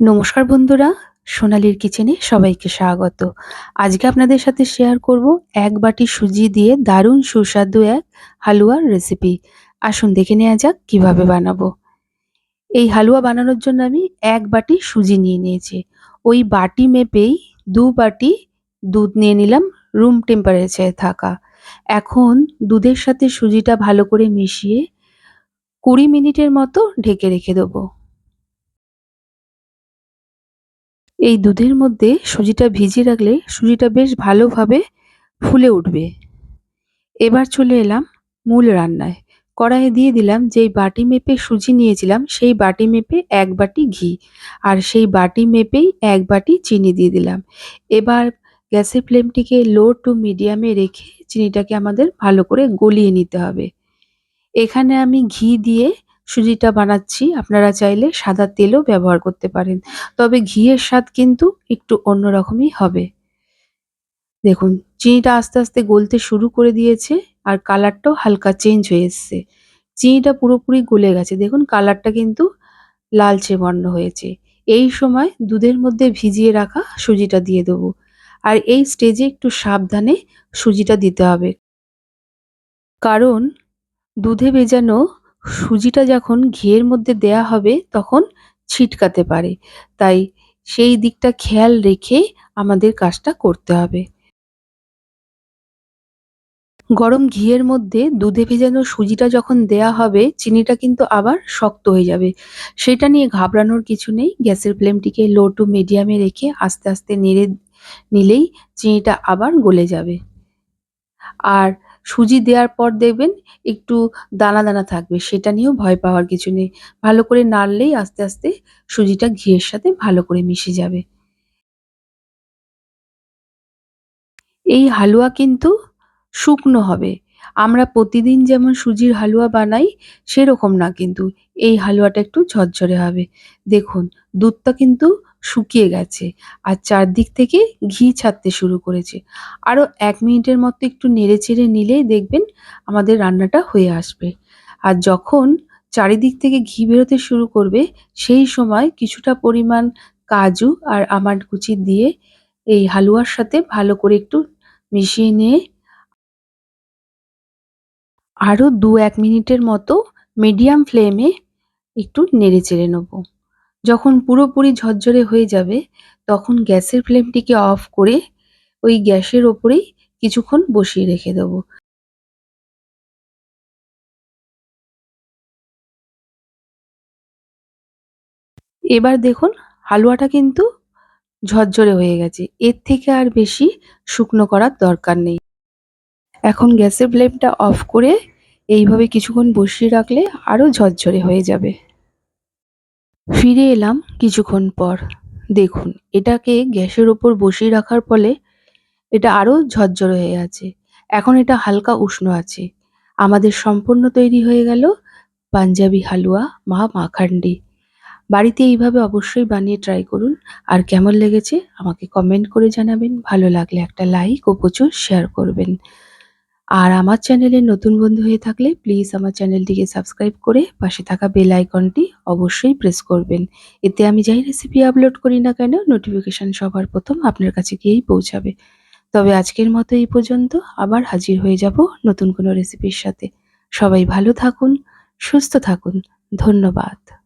নমস্কার বন্ধুরা, সোনালীর কিচেনে সবাইকে স্বাগত। আজকে আপনাদের সাথে শেয়ার করব এক বাটি সুজি দিয়ে দারুণ সুস্বাদু এক হালুয়ার রেসিপি আসুন দেখে নেওয়া যাক কীভাবে বানাবো। এই হালুয়া বানানোর জন্য আমি এক বাটি সুজি নিয়ে নিয়েছি। ওই বাটি মেপেই দু বাটি দুধ নিয়ে নিলাম রুম টেম্পারেচারে থাকা। এখন দুধের সাথে সুজিটা ভালো করে মিশিয়ে কুড়ি মিনিটের মতো ঢেকে রেখে দেবো। এই দুধের মধ্যে সুজিটা ভিজিয়ে রাখলে সুজিটা বেশ ভালোভাবে ফুলে উঠবে। এবার চলে এলাম মূল রান্নায়। কড়াইয়ে দিয়ে দিলাম যেই বাটি মেপে সুজি নিয়েছিলাম, সেই বাটি মেপে এক বাটি ঘি আর সেই বাটি মেপেই এক বাটি চিনি দিয়ে দিলাম। এবার গ্যাসের ফ্লেমটিকে লো টু মিডিয়ামে রেখে চিনিটাকে আমাদের ভালো করে গলিয়ে নিতে হবে। এখানে আমি ঘি দিয়ে সুজিটা বানাচ্ছি। আপনারা চাইলে সাদা তেলও ব্যবহার করতে পারেন। তবে ঘিয়ের স্বাদ কিন্তু একটু অন্যরকমই হবে। দেখুন, চিনিটা আস্তে আস্তে গলতে শুরু করে দিয়েছে আর কালারটাও হালকা চেঞ্জ হয়ে এসছে। চিনিটা পুরোপুরি গলে গেছে। দেখুন, কালারটা কিন্তু লালচে বর্ণ হয়েছে। এই সময় দুধের মধ্যে ভিজিয়ে রাখা সুজিটা দিয়ে দেবো। আর এই স্টেজে একটু সাবধানে সুজিটা দিতে হবে। কারণ দুধে ভেজানো সুজিটা যখন ঘিয়ের মধ্যে দেয়া হবে তখন ছিটকাতে পারে। তাই সেই দিকটা খেয়াল রেখে আমাদের কাজটা করতে হবে। গরম ঘিয়ের মধ্যে দুধে ভেজানো সুজিটা যখন দেয়া হবে, চিনিটা কিন্তু আবার শক্ত হয়ে যাবে। সেটা নিয়ে ঘাবড়ানোর কিছু নেই। গ্যাসের ফ্লেমটিকে লো টু মিডিয়ামে রেখে আস্তে আস্তে নেড়ে নিলেই চিনিটা আবার গলে যাবে। আর সুজি দেওয়ার পর দেখবেন একটু দানা দানা থাকবে, সেটা নিয়েও ভয় পাওয়ার কিছু নেই। ভালো করে নাড়লেই আস্তে আস্তে সুজিটা ঘিয়ের সাথে ভালো করে মিশে যাবে। এই হালুয়া কিন্তু শুকনো হবে। আমরা প্রতিদিন যেমন সুজির হালুয়া বানাই, সেরকম না কিন্তু। এই হালুয়াটা একটু ঝরঝরে হবে। দেখুন, দুধটা কিন্তু শুকিয়ে গেছে আর চারদিক থেকে ঘি ছাড়তে শুরু করেছে। আরও এক মিনিটের মতো একটু নেড়ে চেড়ে নিলেই দেখবেন আমাদের রান্নাটা হয়ে আসবে। আর যখন চারিদিক থেকে ঘি বেরোতে শুরু করবে, সেই সময় কিছুটা পরিমাণ কাজু আর আমান্ড কুচি দিয়ে এই হালুয়ার সাথে ভালো করে একটু মিশিয়ে নিয়ে আরও দু এক মিনিটের মতো মিডিয়াম ফ্লেমে একটু নেড়ে চেড়ে নেব। যখন পুরোপুরি ঝরঝরে হয়ে যাবে, তখন গ্যাসের ফ্লেমটিকে অফ করে ওই গ্যাসের ওপরেই কিছুক্ষণ বসিয়ে রেখে দেবো। এবার দেখুন, হালুয়াটা কিন্তু ঝরঝরে হয়ে গেছে। এর থেকে আর বেশি শুকনো করার দরকার নেই। এখন গ্যাসের ফ্লেমটা অফ করে এইভাবে কিছুক্ষণ বসিয়ে রাখলে আরও ঝরঝরে হয়ে যাবে। ফিরে এলাম কিছুক্ষণ পর। দেখুন, এটাকে গ্যাসের ওপর বসিয়ে রাখার ফলে এটা আরও ঝরঝরে হয়ে আছে। এখন এটা হালকা উষ্ণ আছে। আমাদের সম্পূর্ণ তৈরি হয়ে গেল পাঞ্জাবি হালুয়া মা মাখান্ডি। বাড়িতে এইভাবে অবশ্যই বানিয়ে ট্রাই করুন। আর কেমন লেগেছে আমাকে কমেন্ট করে জানাবেন। ভালো লাগলে একটা লাইক ও প্রচুর শেয়ার করবেন। আর আমার চ্যানেলের নতুন বন্ধু হয়ে থাকলে প্লিজ আমার চ্যানেলটিকে সাবস্ক্রাইব করে পাশে থাকা বেল আইকনটি অবশ্যই প্রেস করবেন। এতে আমি যাই রেসিপি আপলোড করি না কেন নোটিফিকেশান সবার প্রথম আপনার কাছে গিয়েই পৌঁছাবে। তবে আজকের মতো এই পর্যন্ত আবার হাজির হয়ে যাব নতুন কোনো রেসিপির সাথে। সবাই ভালো থাকুন, সুস্থ থাকুন। ধন্যবাদ।